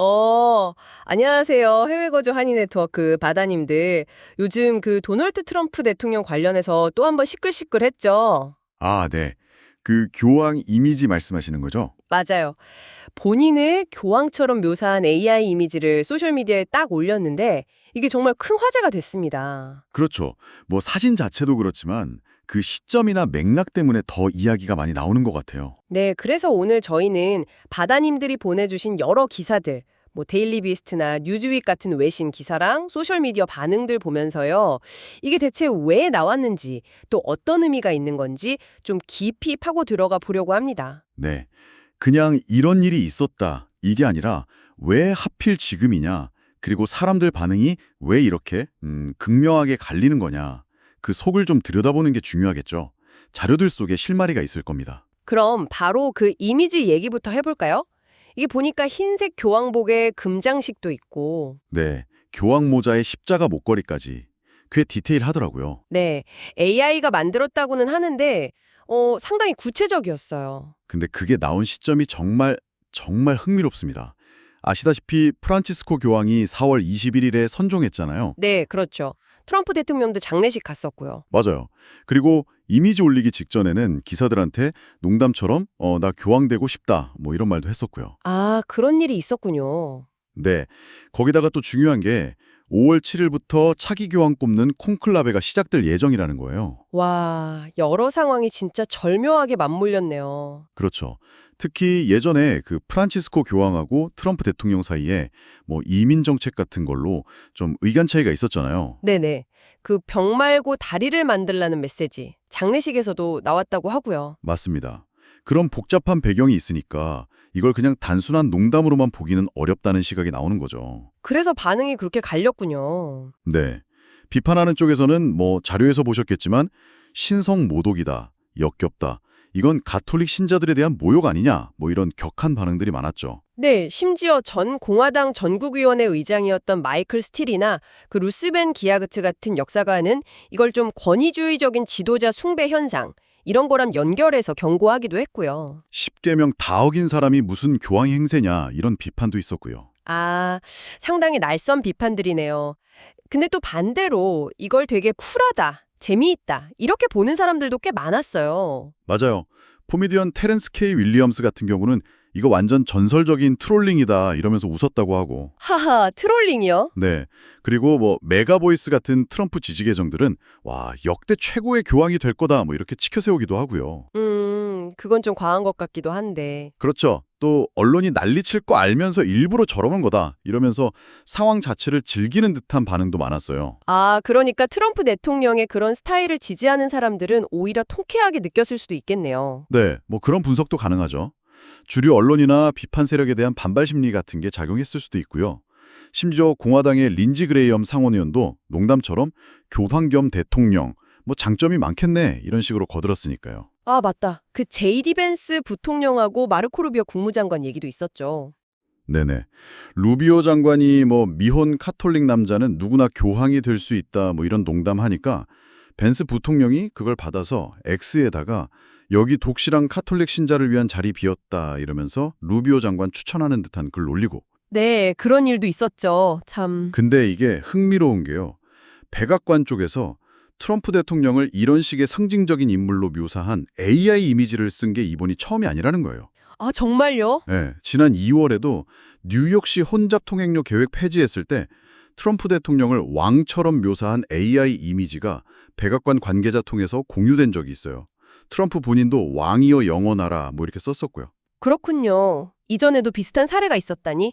어, 안녕하세요. 해외 거주 한인 네트워크 바다님들. 요즘 그 도널드 트럼프 대통령 관련해서 또 한 번 시끌시끌했죠. 아, 네. 그 교황 이미지 말씀하시는 거죠? 맞아요. 본인을 교황처럼 묘사한 AI 이미지를 소셜미디어에 딱 올렸는데 이게 정말 큰 화제가 됐습니다. 그렇죠. 뭐 사진 자체도 그렇지만 그 시점이나 맥락 때문에 더 이야기가 많이 나오는 것 같아요. 네, 그래서 오늘 저희는 바다님들이 보내주신 여러 기사들, 뭐 데일리 비스트나 뉴즈윅 같은 외신 기사랑 소셜미디어 반응들 보면서요. 이게 대체 왜 나왔는지 또 어떤 의미가 있는 건지 좀 깊이 파고 들어가 보려고 합니다. 네. 그냥 이런 일이 있었다. 이게 아니라 왜 하필 지금이냐. 그리고 사람들 반응이 왜 이렇게 음, 극명하게 갈리는 거냐. 그 속을 좀 들여다보는 게 중요하겠죠. 자료들 속에 실마리가 있을 겁니다. 그럼 바로 그 이미지 얘기부터 해볼까요? 이게 보니까 흰색 교황복에 금장식도 있고, 네. 교황 모자에 십자가 목걸이까지 꽤 디테일하더라고요. 네, AI가 만들었다고는 하는데, 어, 상당히 구체적이었어요. 근데 그게 나온 시점이 정말 정말 흥미롭습니다. 아시다시피 프란치스코 교황이 4월 21일에 선종했잖아요. 네, 그렇죠. 트럼프 대통령도 장례식 갔었고요. 맞아요. 그리고 이미지 올리기 직전에는 기사들한테 농담처럼 어, 나 교황되고 싶다 뭐 이런 말도 했었고요. 아, 그런 일이 있었군요. 네. 거기다가 또 중요한 게 5월 7일부터 차기 교황 꼽는 콩클라베가 시작될 예정이라는 거예요. 와, 여러 상황이 진짜 절묘하게 맞물렸네요. 그렇죠. 특히 예전에 그 프란치스코 교황하고 트럼프 대통령 사이에 뭐 이민 정책 같은 걸로 좀 의견 차이가 있었잖아요. 네네. 그 병 말고 다리를 만들라는 메시지, 장례식에서도 나왔다고 하고요. 맞습니다. 그런 복잡한 배경이 있으니까 이걸 그냥 단순한 농담으로만 보기는 어렵다는 시각이 나오는 거죠. 그래서 반응이 그렇게 갈렸군요. 네. 비판하는 쪽에서는 뭐 자료에서 보셨겠지만 신성 모독이다, 역겹다. 이건 가톨릭 신자들에 대한 모욕 아니냐? 뭐 이런 격한 반응들이 많았죠. 네, 심지어 전 공화당 전국위원회 의장이었던 마이클 스틸이나 그 루스벤 기아그트 같은 역사가는 이걸 좀 권위주의적인 지도자 숭배 현상, 이런 거랑 연결해서 경고하기도 했고요. 10개명 다 어긴 사람이 무슨 교황 행세냐 이런 비판도 있었고요. 아, 상당히 날선 비판들이네요. 근데 또 반대로 이걸 되게 쿨하다, 재미있다, 이렇게 보는 사람들도 꽤 많았어요. 맞아요. 코미디언 테렌스 K 윌리엄스 같은 경우는 이거 완전 전설적인 트롤링이다 이러면서 웃었다고 하고 하하, 트롤링이요? 네. 그리고 뭐 메가보이스 같은 트럼프 지지 계정들은 와, 역대 최고의 교황이 될 거다 뭐 이렇게 치켜 세우기도 하고요. 음, 그건 좀 과한 것 같기도 한데. 그렇죠. 또 언론이 난리칠 거 알면서 일부러 저러는 거다 이러면서 상황 자체를 즐기는 듯한 반응도 많았어요. 아, 그러니까 트럼프 대통령의 그런 스타일을 지지하는 사람들은 오히려 통쾌하게 느꼈을 수도 있겠네요. 네, 뭐 그런 분석도 가능하죠. 주류 언론이나 비판 세력에 대한 반발 심리 같은 게 작용했을 수도 있고요. 심지어 공화당의 린지 그레이엄 상원의원도 농담처럼 교황 겸 대통령, 뭐 장점이 많겠네 이런 식으로 거들었으니까요. 아, 맞다. 그 제이디 벤스 부통령하고 마르코 루비오 국무장관 얘기도 있었죠. 네네. 루비오 장관이 뭐 미혼 카톨릭 남자는 누구나 교황이 될 수 있다 뭐 이런 농담하니까 벤스 부통령이 그걸 받아서 X에다가 여기 독실한 카톨릭 신자를 위한 자리 비었다 이러면서 루비오 장관 추천하는 듯한 글 올리고 네, 그런 일도 있었죠. 참. 근데 이게 흥미로운 게요. 백악관 쪽에서 트럼프 대통령을 이런 식의 상징적인 인물로 묘사한 AI 이미지를 쓴 게 이번이 처음이 아니라는 거예요. 아, 정말요? 네, 지난 2월에도 뉴욕시 혼잡 통행료 계획 폐지했을 때 트럼프 대통령을 왕처럼 묘사한 AI 이미지가 백악관 관계자 통해서 공유된 적이 있어요. 트럼프 본인도 왕이여 영원하라 뭐 이렇게 썼었고요. 그렇군요. 이전에도 비슷한 사례가 있었다니.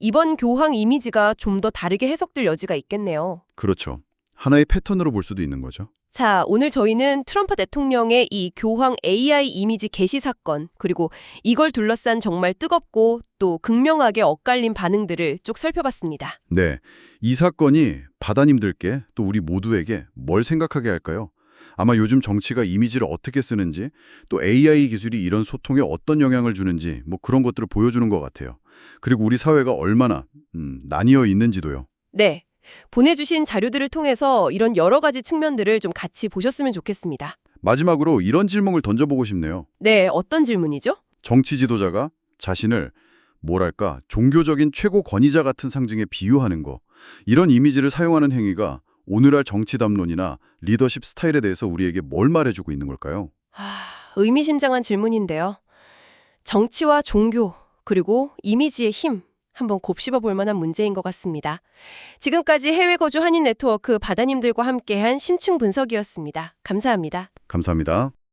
이번 교황 이미지가 좀 더 다르게 해석될 여지가 있겠네요. 그렇죠. 하나의 패턴으로 볼 수도 있는 거죠. 자, 오늘 저희는 트럼프 대통령의 이 교황 AI 이미지 게시 사건, 그리고 이걸 둘러싼 정말 뜨겁고 또 극명하게 엇갈린 반응들을 쭉 살펴봤습니다. 네, 이 사건이 바다님들께 또 우리 모두에게 뭘 생각하게 할까요? 아마 요즘 정치가 이미지를 어떻게 쓰는지 또 AI 기술이 이런 소통에 어떤 영향을 주는지 뭐 그런 것들을 보여주는 것 같아요. 그리고 우리 사회가 얼마나 음, 나뉘어 있는지도요. 네. 보내주신 자료들을 통해서 이런 여러 가지 측면들을 좀 같이 보셨으면 좋겠습니다. 마지막으로 이런 질문을 던져보고 싶네요. 네, 어떤 질문이죠? 정치 지도자가 자신을 뭐랄까 종교적인 최고 권위자 같은 상징에 비유하는 거 이런 이미지를 사용하는 행위가 오늘날 정치 담론이나 리더십 스타일에 대해서 우리에게 뭘 말해주고 있는 걸까요? 아, 의미심장한 질문인데요. 정치와 종교, 그리고 이미지의 힘, 한번 곱씹어 볼 만한 문제인 것 같습니다. 지금까지 해외 거주 한인 네트워크 바다님들과 함께한 심층 분석이었습니다. 감사합니다. 감사합니다.